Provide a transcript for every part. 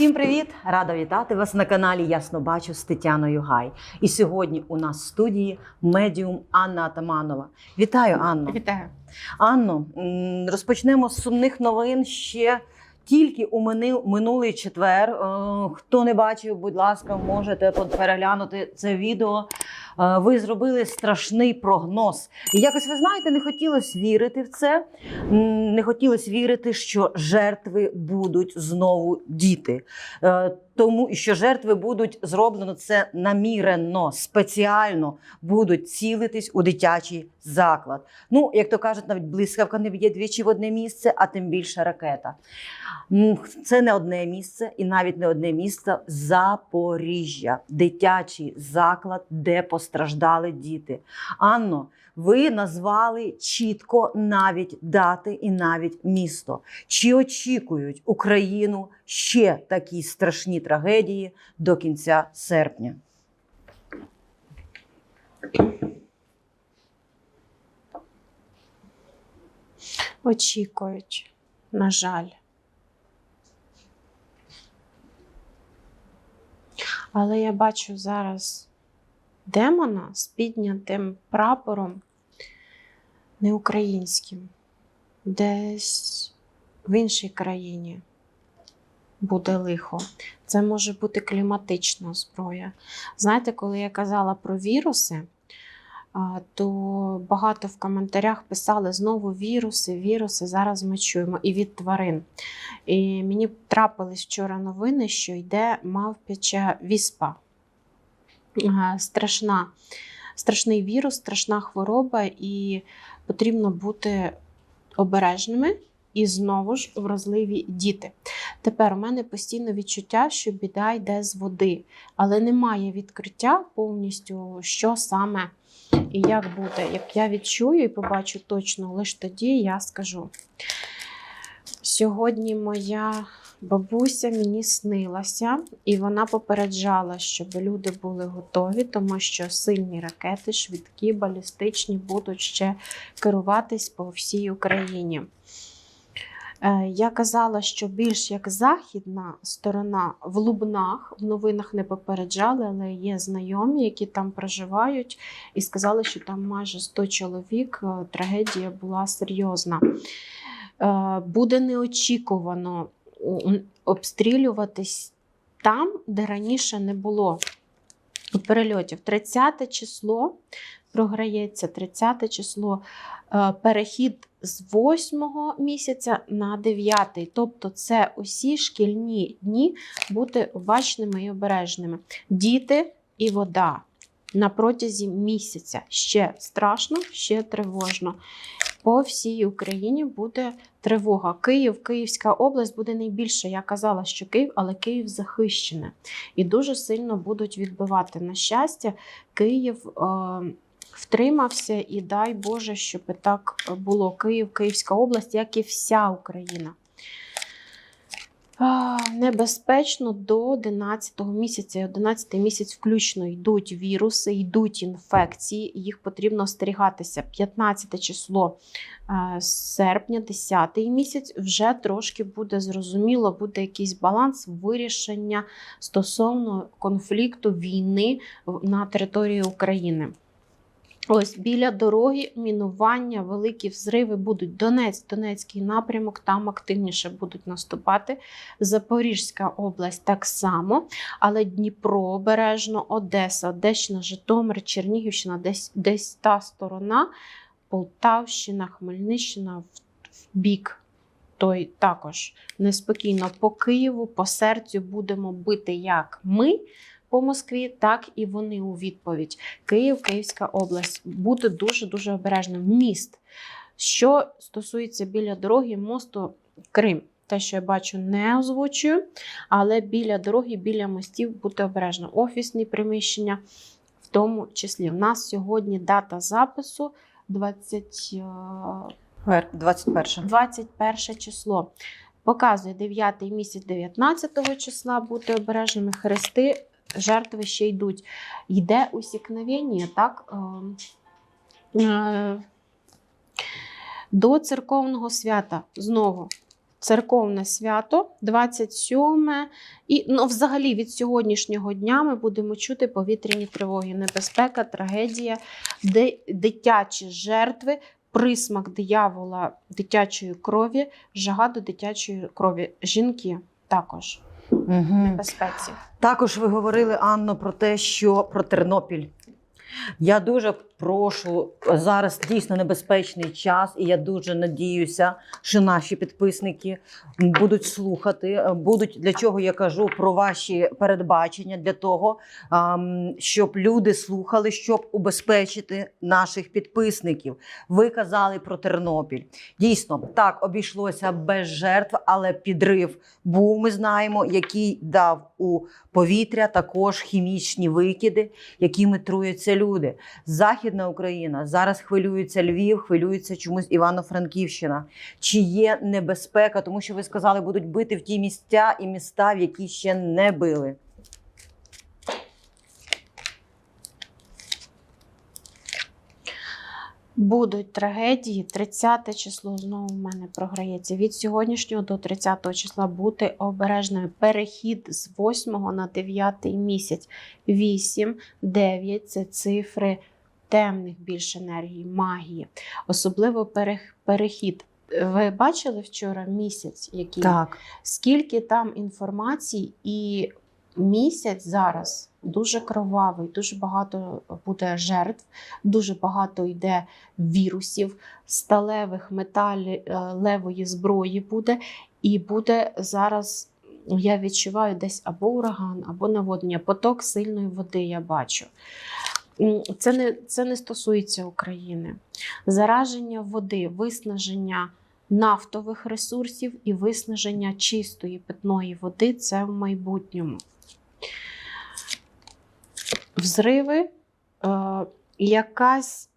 Всім привіт! Рада вітати вас на каналі Ясно Бачу з Тетяною Гай. І сьогодні у нас в студії медіум Анна Атаманова. Вітаю, Анно. Вітаю. Анно, розпочнемо з сумних новин ще. Тільки у минулий четвер. Е, Хто не бачив, будь ласка, можете переглянути це відео. Е, Ви зробили страшний прогноз. І якось ви знаєте, не хотілося вірити в це. Не хотілося вірити, що жертви будуть знову діти. Е, Тому що жертви будуть зроблено це намірено, спеціально будуть цілитись у дитячий заклад. Ну, як то кажуть, навіть блискавка не б'є двічі в одне місце, а тим більше ракета. Це не одне місце, і навіть не одне місце Запоріжжя, дитячий заклад, де постраждали діти. Анно, ви назвали чітко навіть дати і навіть місто. Чи очікують Україну ще такі страшні трагедії до кінця серпня? Очікують, на жаль. Але я бачу зараз демона з піднятим прапором не українським, десь в іншій країні буде лихо. Це може бути кліматична зброя. Знаєте, коли я казала про віруси, то багато в коментарях писали знову віруси, віруси. Зараз ми чуємо і від тварин. І мені трапились вчора новини, що йде мавпяча віспа. Страшна, страшний вірус, страшна хвороба, і потрібно бути обережними. І знову ж вразливі діти. Тепер у мене постійно відчуття, що біда йде з води, але немає відкриття повністю, що саме і як буде. Як я відчую і побачу точно, лише тоді я скажу. Сьогодні моя бабуся мені снилася, і вона попереджала, щоб люди були готові, тому що сильні ракети, швидкі, балістичні, будуть ще керуватись по всій Україні. Е, Я казала, що більш як західна сторона в Лубнах в новинах не попереджали, але є знайомі, які там проживають, і сказали, що там майже 100 чоловік. е, Трагедія була серйозна. Е, Буде неочікувано обстрілюватись там, де раніше не було перельотів. 30 число програється 30 число е, перехід з 8 місяця на 9. Тобто це усі шкільні дні бути обачними і обережними. Діти і вода на протязі місяця. Ще страшно, ще тривожно. По всій Україні буде тривога. Київ, Київська область буде найбільше. Я казала, що Київ, але Київ захищене. І дуже сильно будуть відбивати. На щастя, Київ. Е- Втримався і дай Боже, щоб так було Київ, Київська область, як і вся Україна. Небезпечно до 11 місяця. 11 місяць включно йдуть віруси, йдуть інфекції, їх потрібно остерігатися. 15 число е, серпня, 10 місяць, вже трошки буде зрозуміло, буде якийсь баланс вирішення стосовно конфлікту війни на території України. Ось біля дороги мінування, великі взриви будуть. Донець, Донецький напрямок, там активніше будуть наступати. Запорізька область так само, але Дніпро обережно, Одеса, Одещина, Житомир, Чернігівщина, десь, десь та сторона, Полтавщина, Хмельниччина в, в бік. Той також неспокійно по Києву, по серцю будемо бити як ми по Москві, так і вони у відповідь. Київ, Київська область. Бути дуже-дуже обережним. Міст. Що стосується біля дороги, мосту Крим. Те, що я бачу, не озвучую, але біля дороги, біля мостів бути обережно. Офісні приміщення, в тому числі. У нас сьогодні дата запису 20, е, 21. 21 число. Показує 9 місяць 19 числа бути обережними. Хрести, жертви ще йдуть. Йде усікновення, так? е, е, До церковного свята знову церковне свято, 27 і ну, взагалі від сьогоднішнього дня ми будемо чути повітряні тривоги, небезпека, трагедія, дитячі жертви, присмак диявола дитячої крові, жага до дитячої крові. Жінки також Угу. небезпеці. Також ви говорили, Анно, про те, що про Тернопіль. Я дуже прошу зараз дійсно небезпечний час, і я дуже надіюся, що наші підписники будуть слухати. Будуть для чого я кажу про ваші передбачення, для того, щоб люди слухали, щоб убезпечити наших підписників. Ви казали про Тернопіль. Дійсно, так обійшлося без жертв, але підрив був. Ми знаємо, який дав у повітря також хімічні викиди, якими труються люди. Західна Україна зараз хвилюється Львів, хвилюється чомусь Івано-Франківщина. Чи є небезпека, тому що ви сказали, будуть бити в ті місця і міста, в які ще не били. Будуть трагедії. 30 число знову в мене програється. Від сьогоднішнього до 30 числа бути обережними. Перехід з 8 на 9 місяць. 8, 9 це цифри темних більш енергії, магії. Особливо перех- перехід. Ви бачили вчора місяць, який Так, скільки там інформації, і місяць зараз дуже кровавий, дуже багато буде жертв, дуже багато йде вірусів, сталевих металів, е, левої зброї буде, і буде зараз. Я відчуваю десь або ураган, або наводнення, поток сильної води я бачу. Це не, це не стосується України. Зараження води, виснаження нафтових ресурсів і виснаження чистої питної води це в майбутньому. Взриви, е, якась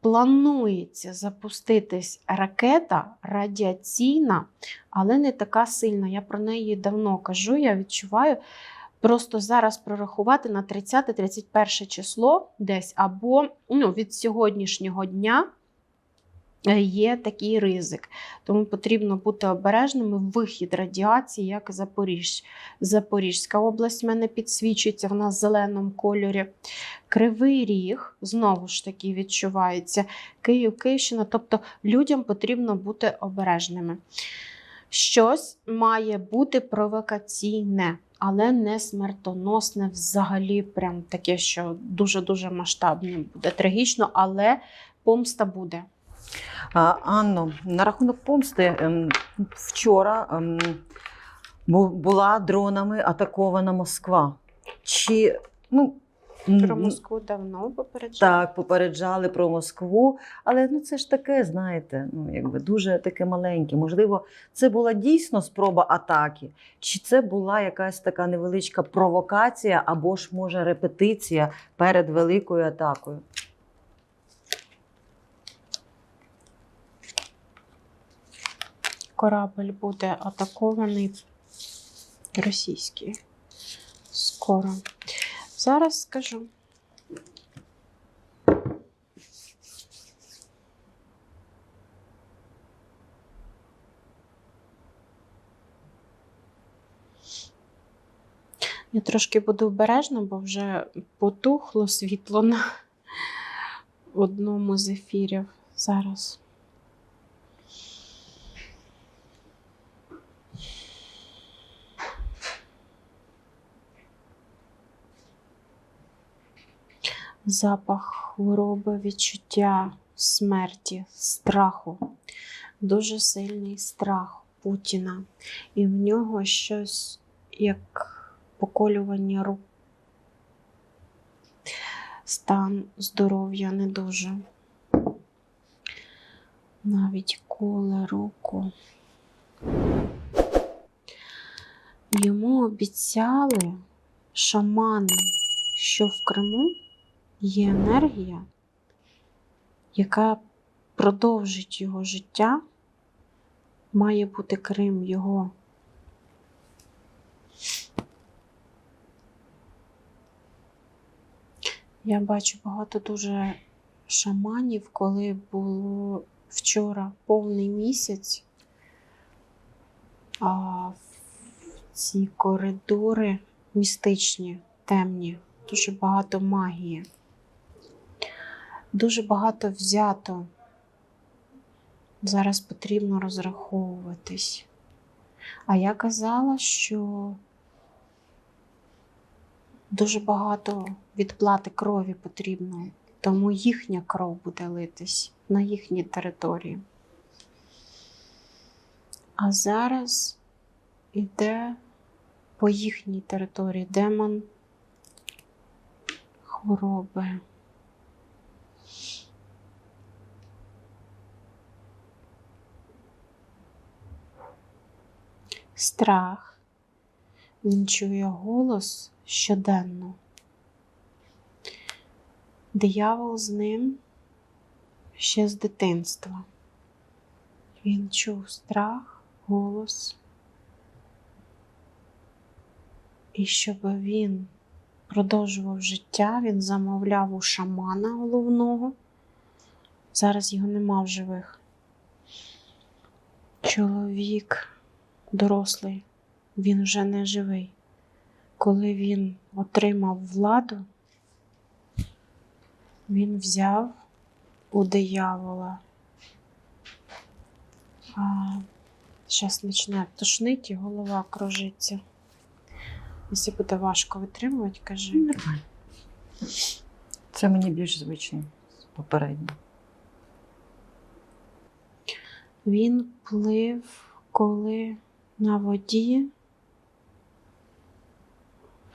планується запуститись ракета радіаційна, але не така сильна. Я про неї давно кажу, я відчуваю. Просто зараз прорахувати на 30-31 число десь, або ну, від сьогоднішнього дня е, є такий ризик. Тому потрібно бути обережними. Вихід радіації, як Запоріж. Запорізька область в мене підсвічується, вона в зеленому кольорі. Кривий ріг, знову ж таки, відчувається. Київ, Київщина. Тобто людям потрібно бути обережними. Щось має бути провокаційне, але не смертоносне взагалі, прям таке, що дуже-дуже масштабне буде. Трагічно, але помста буде. Анно, на рахунок помсти ем, вчора ем, була дронами атакована Москва. Чи ну Про Москву давно попереджали. так попереджали про Москву, але ну це ж таке, знаєте, ну якби дуже таке маленьке. Можливо, це була дійсно спроба атаки, чи це була якась така невеличка провокація, або ж може репетиція перед великою атакою. Корабль буде атакований російський. Скоро. Зараз скажу. Я трошки буду обережна, бо вже потухло світло на одному з ефірів зараз. Запах хвороби, відчуття смерті, страху, дуже сильний страх Путіна. І в нього щось як поколювання рук. Стан здоров'я не дуже. Навіть коле руку. Йому обіцяли шамани, що в Криму є енергія, яка продовжить його життя, має бути Крим його. Я бачу багато дуже шаманів, коли було вчора повний місяць. а, ці коридори містичні, темні, дуже багато магії. Дуже багато взято. Зараз потрібно розраховуватись. А я казала, що дуже багато відплати крові потрібно, тому їхня кров буде литись на їхній території. А зараз іде по їхній території демон хвороби. Страх. Він чує голос щоденно. Диявол з ним ще з дитинства. Він чув страх, голос. І щоб він продовжував життя, він замовляв у шамана головного. Зараз його нема в живих. Чоловік дорослий, він вже не живий. Коли він отримав владу, він взяв у диявола. А, Зараз почне тошнить і голова кружиться. Якщо буде важко витримувати, кажи. Нормально. Це мені більш звично попередньо. Він плив, коли на воді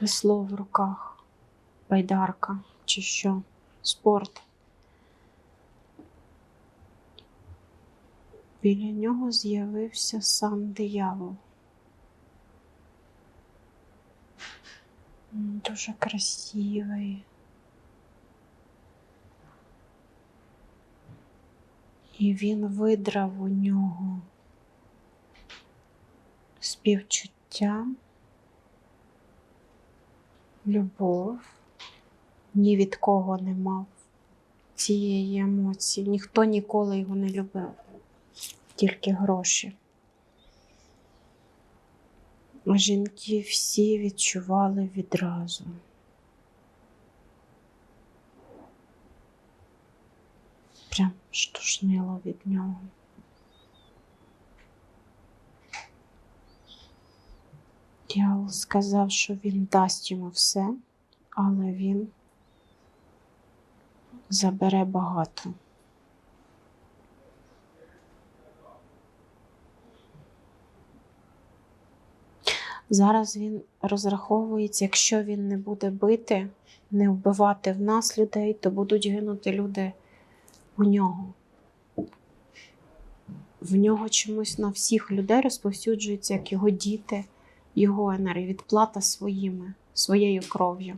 весло в руках, байдарка чи що, спорт. Біля нього з'явився сам диявол. Дуже красивий. І він видрав у нього співчуття, любов, ні від кого не мав цієї емоції. Ніхто ніколи його не любив, тільки гроші. Жінки всі відчували відразу. Прям штушнило від нього. Дьявол сказав, що він дасть йому все, але він забере багато. Зараз він розраховується, якщо він не буде бити, не вбивати в нас людей, то будуть гинути люди у нього. В нього чомусь на всіх людей розповсюджується, як його діти, його енергія, відплата своїми, своєю кров'ю.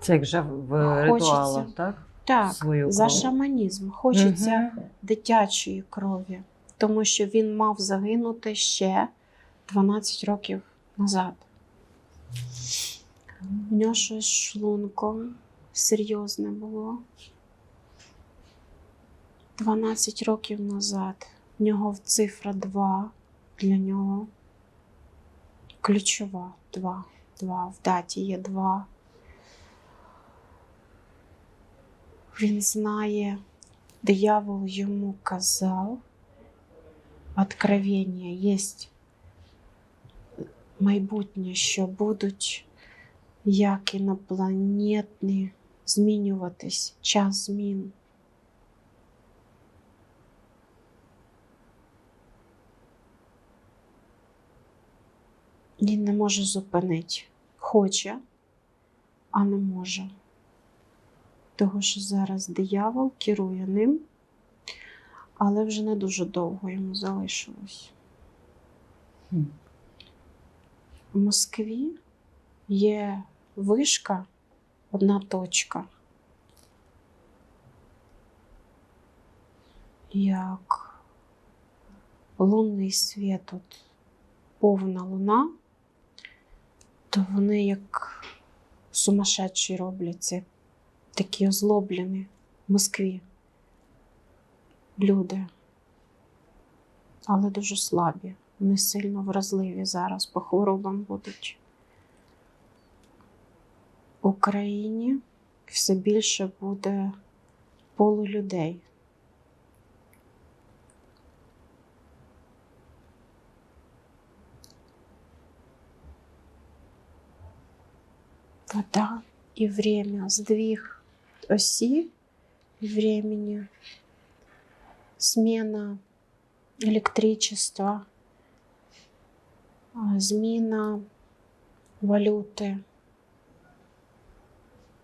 Це як вже в Хочеться. ритуалах, так? Так, Свою за кров. шаманізм. Хочеться Мгм. дитячої крові, тому що він мав загинути ще 12 років назад. У нього щось шлунком серйозне було. 12 років назад. В нього цифра 2 для нього. Ключова 2. 2. В даті є 2. Він знає, диявол йому казав, откровення є майбутнє, що будуть як інопланетні змінюватись, час змін. Він не може зупинити. Хоче, а не може. Того, що зараз диявол керує ним, але вже не дуже довго йому залишилось. В Москві є вишка, одна точка. Як лунний світ, от повна луна, то вони як сумасшедші робляться, такі озлоблені в Москві. Люди, але дуже слабі. Вони сильно вразливі зараз по хворобам будуть. В Україні все більше буде полулюдей. Вода и время, сдвиг оси времени, смена электричества, зміна валюти,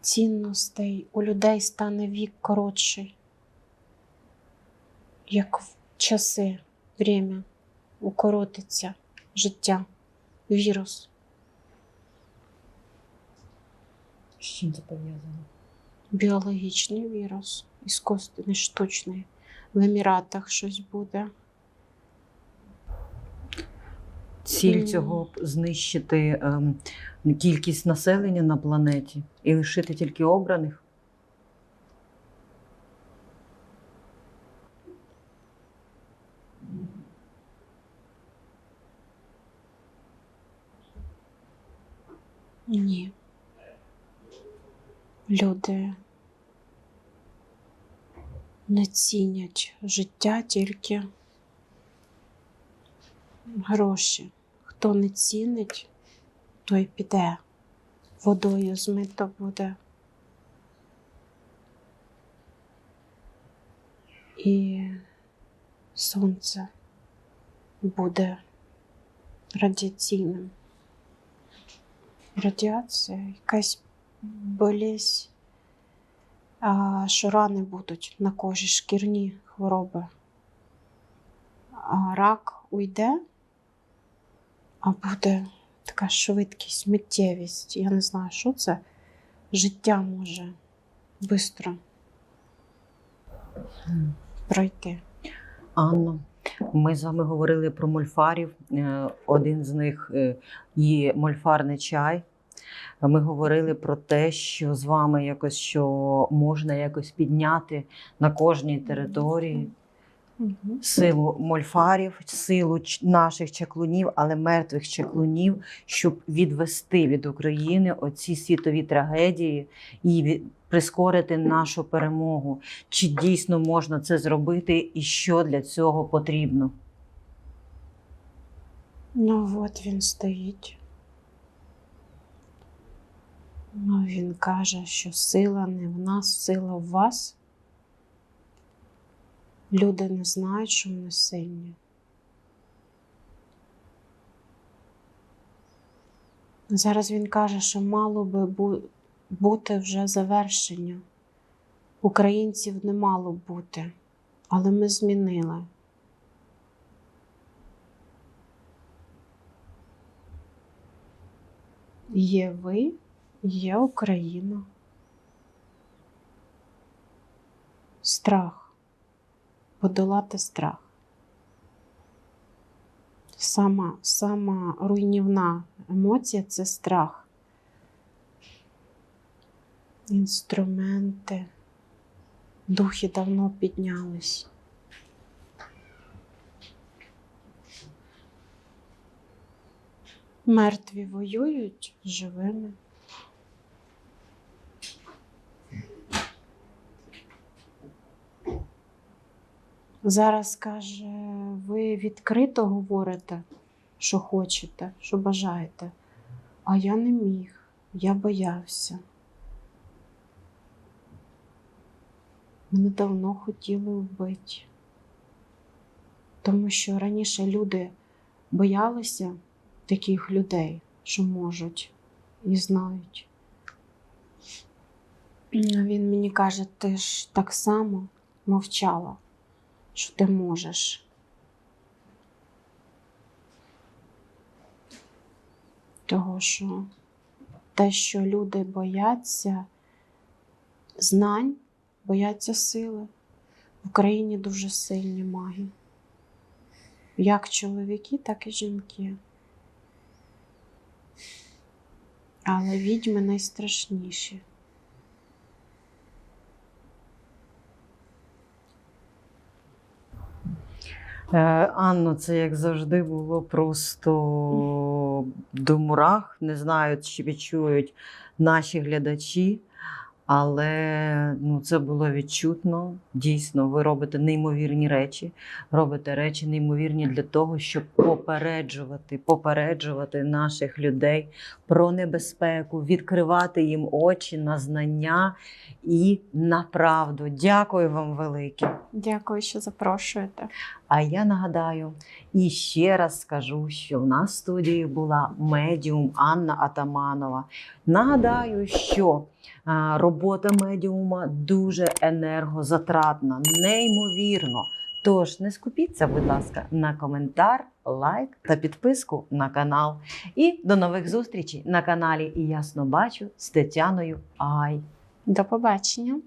цінностей. У людей стане вік коротший, як в часи, время укоротиться життя, вірус. З чим це пов'язано? Біологічний вірус, іскусственний, штучний. В Еміратах щось буде. Ціль цього б знищити ем, кількість населення на планеті і лишити тільки обраних. Ні. Люди не цінять життя тільки гроші. Хто не цінить, той піде. Водою змито буде. І сонце буде радіаційним радіація, якась болість, що рани будуть на кожі, шкірні хвороби. А рак уйде, а буде така швидкість, миттєвість. Я не знаю, що це. Життя може швидко пройти. Анно, ми з вами говорили про мольфарів. Е, Один з них е, є мольфарний чай. Ми говорили про те, що з вами якось що можна якось підняти на кожній території силу мольфарів, силу наших чаклунів, але мертвих чаклунів, щоб відвести від України оці світові трагедії і прискорити нашу перемогу. Чи дійсно можна це зробити, і що для цього потрібно? Ну, от він стоїть. Ну, він каже, що сила не в нас, сила в вас. Люди не знають, що вони сильні. Зараз він каже, що мало би бути вже завершення. Українців не мало бути, але ми змінили. Є ви, є Україна. Страх. Подолати страх. Сама, сама руйнівна емоція це страх. Інструменти. Духи давно піднялись. Мертві воюють живими. Зараз каже, ви відкрито говорите, що хочете, що бажаєте, а я не міг, я боявся. Мене давно хотіли вбити. Тому що раніше люди боялися таких людей, що можуть і знають. Він мені каже, ти ж так само мовчала, що ти можеш. Того, що те, що люди бояться знань, бояться сили. В Україні дуже сильні маги. Як чоловіки, так і жінки. Але відьми найстрашніші. Анно, це як завжди було просто до мурах. Не знаю, чи відчують наші глядачі, але ну, це було відчутно. Дійсно, ви робите неймовірні речі, робите речі неймовірні для того, щоб попереджувати, попереджувати наших людей про небезпеку, відкривати їм очі на знання і на правду. Дякую вам велике. Дякую, що запрошуєте. А я нагадаю і ще раз скажу, що в нас в студії була медіум Анна Атаманова. Нагадаю, що робота медіума дуже енергозатратна, неймовірно. Тож не скупіться, будь ласка, на коментар, лайк та підписку на канал. І до нових зустрічей на каналі Ясно Бачу з Тетяною Ай. До побачення.